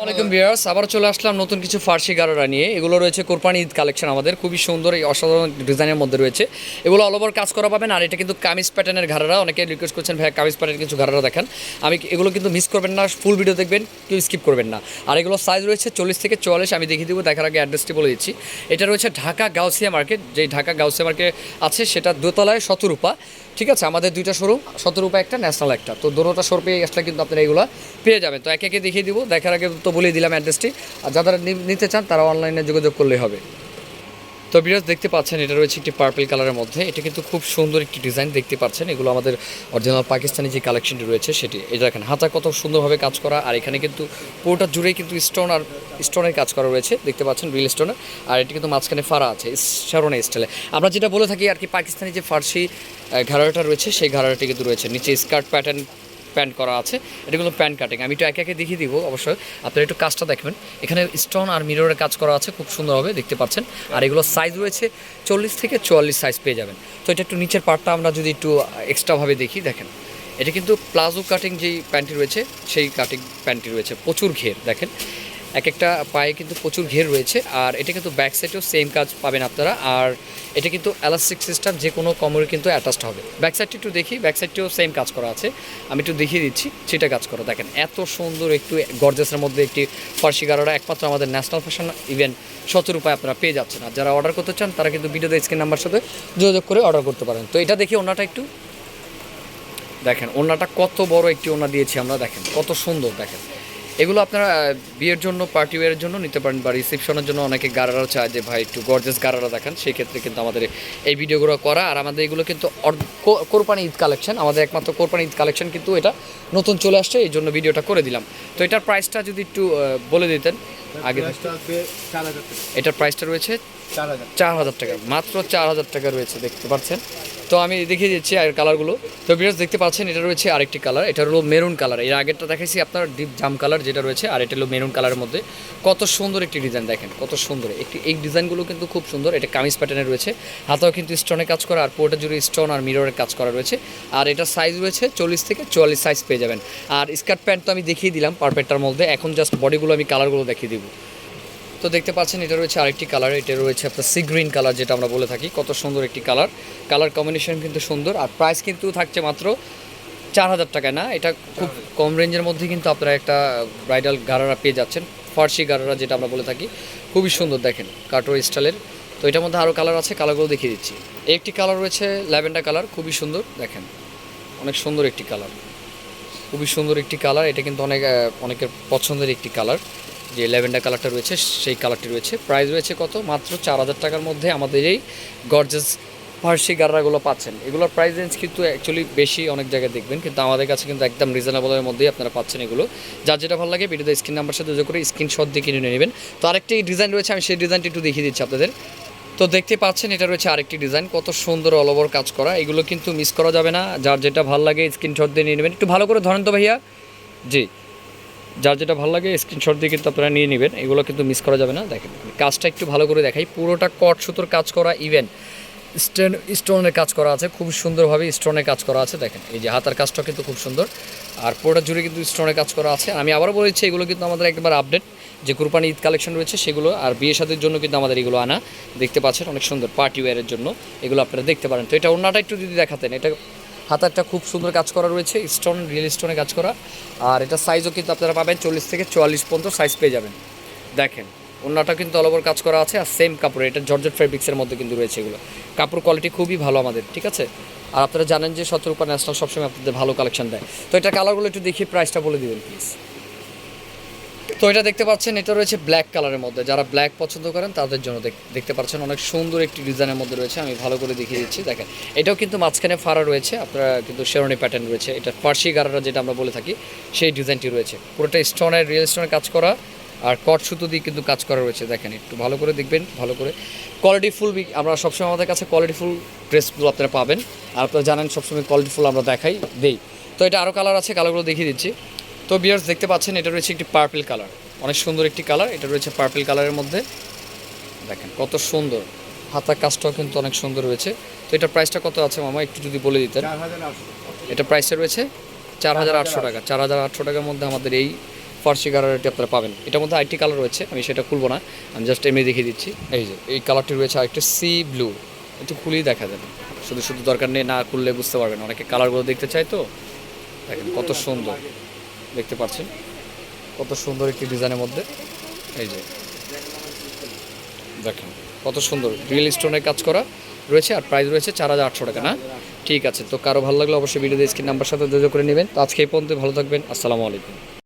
আসসালামাইকুম ভিউয়ার্স আবার চলে আসলাম নতুন কিছু ফার্সি গারোরা নিয়ে। এগুলো রয়েছে কোরবানি ঈদ কালেকশন আমাদের, খুবই সুন্দর এই অসাধারণ ডিজাইনের মধ্যে রয়েছে। এগুলো অল ওভার কাজ করা পাবেন, আর এটা কিন্তু কামিজ প্যাটার্নের ঘাড়ারা। অনেকে রিকোয়েস্ট করছেন ভাই কামিজ প্যাটার্নের কিছু ঘাড়ারা দেখান। আমি এগুলো কিন্তু মিস করবেন না ফুল ভিডিও দেখবেন, কেউ স্কিপ করবেন না। আর এগুলো সাইজ রয়েছে চল্লিশ থেকে চুয়াল্লিশ, আমি দেখিয়ে দেবো, দেখার আগে অ্যাড্রেসটি বলে দিচ্ছি। এটা রয়েছে ঢাকা গাউসিয়া মার্কেট যেই ঢাকা গাউসিয়া মার্কেট আছে, সেটা দোতলায় শতরূপা। ঠিক আছে, আমাদের দুইটা শোরুম শতরূপা একটা ন্যাশনাল একটা। তো দোনোটা শোর পেয়ে আসলে কিন্তু আপনারা এগুলো পেয়ে যাবেন। তো একে একে দেখিয়ে দিব, দেখার আগে তো বলে দিলাম অ্যাড্রেসটি। আর যারা নিতে চান, তারা অনলাইনে যোগাযোগ করলেই হবে। তো বিরাজ দেখতে পাচ্ছেন, এটা রয়েছে একটি পার্পল কালারের মধ্যে। এটা কিন্তু খুব সুন্দর একটি ডিজাইন দেখতে পাচ্ছেন। এগুলো আমাদের অরিজিনাল পাকিস্তানি যে কালেকশনটি রয়েছে, সেটি, এই দেখেন, হাতা কত সুন্দরভাবে কাজ করা। আর এখানে কিন্তু পুরোটা জুড়েই কিন্তু স্টোন আর স্টোনের কাজ করা রয়েছে, দেখতে পাচ্ছেন রিল স্টোনের আর এটি কিন্তু মাঝখানে ফাড়া আছে শারনে স্টাইলে আমরা যেটা বলে থাকি আর কি, পাকিস্তানি যে ফার্সি ঘাড়াটা রয়েছে, সেই ঘাড়াটি কিন্তু রয়েছে। নিচে স্কার্ট প্যাটার্ন প্যান্ট করা আছে। এটা কিন্তু প্যান্ট কাটিং। আমি একটু একে একে দেখিয়ে দিব অবশ্যই আপনারা একটু কাজটা দেখবেন। এখানে স্টোন আর মিররের কাজ করা আছে। খুব সুন্দরভাবে দেখতে পাচ্ছেন। আর এগুলো সাইজ রয়েছে চল্লিশ থেকে চুয়াল্লিশ সাইজ পেয়ে যাবেন। তো এটা একটু নিচের পার্টটা আমরা যদি একটু এক্সট্রাভাবে দেখি, দেখেন। এটা কিন্তু প্লাজো কাটিং যেই প্যান্টটি রয়েছে, সেই কাটিং প্যান্টটি রয়েছে। প্রচুর ঘের, দেখেন। এক একটা পায়ে কিন্তু প্রচুর ঘের রয়েছে, আর এটা কিন্তু ব্যাক সাইডেও সেম কাজ পাবেন আপনারা, আর এটা কিন্তু এলাস্টিক সিস্টেম যে কোনো কমরে কিন্তু অ্যাটাচড হবে। ব্যাক সাইডটি একটু দেখি ব্যাক সাইডটিও সেম কাজ করা আছে। আমি একটু দেখিয়ে দিচ্ছি, সেটা কাজ করা। দেখেন, এত সুন্দর একটু গর্জেসের মধ্যে একটি ফার্সি গারোটা একমাত্র আমাদের ন্যাশনাল ফ্যাশন ইভেন্ট সতের উপায় আপনারা পেয়ে যাচ্ছেন। আর যারা অর্ডার করতে চান, তারা কিন্তু ভিডিওতে স্ক্রিন নাম্বার সাথে যোগাযোগ করে অর্ডার করতে পারেন। তো এটা দেখি ওনাটা একটু। দেখেন ওনাটা কত বড় একটি ওনা দিয়েছি আমরা, দেখেন, কত সুন্দর, দেখেন। এগুলো আপনারা বিয়ের জন্য পার্টি ওয়ারের জন্য নিতে পারেন বা রিসেপশনের জন্য অনেকে গারারা চায় যে ভাই একটু গর্জেস গারারা দেখান। সেই ক্ষেত্রে কিন্তু আমাদের এই ভিডিওগুলো করা। আর আমাদের এগুলো কিন্তু অর- কো- কোরবানি ঈদ কালেকশন আমাদের একমাত্র কোরবানি ঈদ কালেকশন কিন্তু এটা নতুন চলে আসছে এই জন্য ভিডিওটা করে দিলাম। তো এটার প্রাইসটা যদি একটু বলে দিতেন আগে এটার প্রাইসটা রয়েছে চার হাজার টাকা। মাত্র চার হাজার টাকা রয়েছে দেখতে পাচ্ছেন? তো আমি দেখিয়ে দিচ্ছি আর কালারগুলো তো বিরাজ দেখতে পাচ্ছেন, এটা রয়েছে আরেকটি কালার এটা হলো মেরুন কালারের আগেরটা দেখাইছি আপনার ডিপ জাম কালার যেটা রয়েছে, আর এটা হলো মেরুন কালারের মধ্যে। কত সুন্দর একটি ডিজাইন দেখেন, কত সুন্দর। একটি, এই ডিজাইনগুলো কিন্তু খুব সুন্দর, এটা কামিজ প্যাটার্নে রয়েছে। হাতাও কিন্তু স্টোনে কাজ করা, আর পুরোটা জুড়ে স্টোন আর মিররের কাজ করা রয়েছে। আর এটা সাইজ রয়েছে চল্লিশ থেকে চুয়াল্লিশ সাইজ পেয়ে যাবেন। আর স্কার্ট প্যান্ট তো আমি দেখিয়ে দিলাম পারপেটটার মধ্যে, এখন জাস্ট বডিগুলো আমি কালারগুলো দেখিয়ে দিব। তো দেখতে পাচ্ছেন, এটা রয়েছে আরেকটি কালার এটা রয়েছে আপনার সি গ্রিন কালার যেটা আমরা বলে থাকি। কত সুন্দর একটি কালার কালার কম্বিনেশন কিন্তু সুন্দর। আর প্রাইস কিন্তু থাকছে মাত্র চার হাজার টাকা না? এটা খুব কম রেঞ্জের মধ্যে কিন্তু আপনারা একটা ব্রাইডাল গারারা পেয়ে যাচ্ছেন। ফার্সি গারারা যেটা আমরা বলে থাকি। খুবই সুন্দর দেখেন, কাটোর স্টাইলের। তো এটার মধ্যে আরও কালার আছে কালারগুলো দেখিয়ে দিচ্ছি। একটি কালার রয়েছে ল্যাভেন্ডার কালার খুবই সুন্দর। দেখেন, অনেক সুন্দর একটি কালার খুবই সুন্দর একটি কালার এটা কিন্তু অনেক অনেকের পছন্দের একটি কালার যে ল্যাভেন্ডার কালারটা রয়েছে, সেই কালারটি রয়েছে। প্রাইস রয়েছে কত? মাত্র চার হাজার টাকার মধ্যে আমাদের এই গর্জেস ফার্সি গাররাগুলো পাচ্ছেন। এগুলোর প্রাইস রেঞ্জ কিন্তু অ্যাকচুয়ালি বেশি অনেক জায়গায় দেখবেন, কিন্তু আমাদের কাছে কিন্তু একদম রিজনেবলের মধ্যেই আপনারা পাচ্ছেন এগুলো। যার যেটা ভালো লাগে ভিডিওতে স্ক্রিন নাম্বার সাথে যোগ করে স্ক্রিনশট দিয়ে কিনে নেবেন। তো আরেকটি ডিজাইন রয়েছে, আমি সেই ডিজাইনটি একটু দেখিয়ে দিচ্ছি আপনাদের। তো দেখতে পাচ্ছেন, এটা রয়েছে আরেকটি ডিজাইন কত সুন্দর অল ওভার কাজ করা। এগুলো কিন্তু মিস করা যাবে না। যার যেটা ভালো লাগে স্ক্রিনশট দিয়ে নিয়ে নেবেন। একটু ভালো করে ধরেন তো ভাইয়া। জি। যার যেটা ভালো লাগে স্ক্রিনশট দিয়ে কিন্তু আপনারা নিয়ে নেবেন। এগুলো কিন্তু মিস করা যাবে না। দেখেন, কাজটা একটু ভালো করে দেখাই। পুরোটা কট সুতোর কাজ করা ইভেন স্টোন স্টোনের কাজ করা আছে। খুব সুন্দরভাবে স্টোনের কাজ করা আছে। দেখেন, এই যে হাতার কাজটা কিন্তু খুব সুন্দর। আর পুরোটা জুড়ে কিন্তু স্টোনের কাজ করা আছে। আমি আবারও বলেছি, এগুলো কিন্তু আমাদের একবার আপডেট যে কুরবানি ঈদ কালেকশন রয়েছে, সেগুলো আর বিয়ে সাদের জন্য কিন্তু আমাদের এগুলো আনা। দেখতে পাচ্ছেন, অনেক সুন্দর পার্টি ওয়্যারের জন্য। এগুলো আপনারা দেখতে পারেন। তো এটা অন্যটা একটু যদি দেখাতেন, এটা হাতারটা খুব সুন্দর কাজ করা রয়েছে স্টোন রিয়েল স্টোনে কাজ করা। আর এটা সাইজও কিন্তু আপনারা পাবেন চল্লিশ থেকে চুয়াল্লিশ পর্যন্ত সাইজ পেয়ে যাবেন। দেখেন অন্যটা কিন্তু অলবর কাজ করা আছে আর সেম কাপড়, এটা জর্জেট ফেব্রিক্সের মধ্যে কিন্তু রয়েছে এগুলো। কাপড় কোয়ালিটি খুবই ভালো আমাদের, ঠিক আছে? আর আপনারা জানেন যে সতেরোপা ন্যাশনাল সবসময় আপনাদের ভালো কালেকশন দেয়। তো এটা কালারগুলো একটু দেখিয়ে প্রাইসটা বলে দেবেন প্লিজ তো এটা দেখতে পাচ্ছেন, এটা রয়েছে ব্ল্যাক কালারের মধ্যে। যারা ব্ল্যাক পছন্দ করেন, তাদের জন্য দেখ- দেখতে পাচ্ছেন অনেক সুন্দর একটি ডিজাইনের মধ্যে রয়েছে। আমি ভালো করে দেখিয়ে দিচ্ছি, দেখেন। এটাও কিন্তু মাঝখানে ফাড়া রয়েছে, আপনারা কিন্তু শেরনি প্যাটার্ন রয়েছে। এটা পার্সি গারারা যেটা আমরা বলে থাকি, সেই ডিজাইনটি রয়েছে। পুরোটা স্টোনের রিয়েল স্টোনের কাজ করা, আর কট সুতো দিয়ে কিন্তু কাজ করা রয়েছে, দেখেন, একটু ভালো করে দেখবেন, ভালো করে। কোয়ালিটি ফুল আমরা সবসময় আমাদের কাছে কোয়ালিটি ফুল ড্রেসগুলো আপনারা পাবেন। আর আপনারা জানেন, সবসময় কোয়ালিটি ফুল আমরা দেখাই, দেই। তো এটা আরও কালার আছে কালারগুলো দেখিয়ে দিচ্ছি। তো বিয়ার্স দেখতে পাচ্ছেন এটা রয়েছে একটি পার্পল কালার অনেক সুন্দর একটি কালার এটা রয়েছে পার্পল কালারের মধ্যে। দেখেন কত সুন্দর। হাতার কাজটাও কিন্তু অনেক সুন্দর রয়েছে। তো এটার প্রাইসটা কত আছে মামা একটু যদি বলে দিতেন? এটা প্রাইসটা রয়েছে চার হাজার আটশো টাকা। চার হাজার আটশো টাকার মধ্যে আমাদের এই ফার্সি কালারটি আপনারা পাবেন। এটার মধ্যে আরেকটি কালার রয়েছে আমি সেটা খুলবো না। আমি জাস্ট এমনি দেখিয়ে দিচ্ছি। এই যে এই কালারটি রয়েছে আরেকটা সি ব্লু একটু খুলেই দেখা যাবে। শুধু শুধু দরকার নেই না খুললে বুঝতে পারবেন। অনেকে কালারগুলো দেখতে চায় তো। দেখেন কত সুন্দর। দেখতে পাচ্ছেন। কত সুন্দর একটি ডিজাইনের মধ্যে। এই যে। দেখেন, কত সুন্দর। রিয়েল স্টোনের কাজ করা রয়েছে আর প্রাইস রয়েছে চার হাজার আটশো টাকা, না? ঠিক আছে, তো কারও ভালো লাগলে অবশ্যই ভিডিও স্ক্রিন নাম্বার সাথে যোগাযোগ করে নেবেন। তো আজকে এই পর্যন্ত ভালো থাকবেন। আসসালামু আলাইকুম।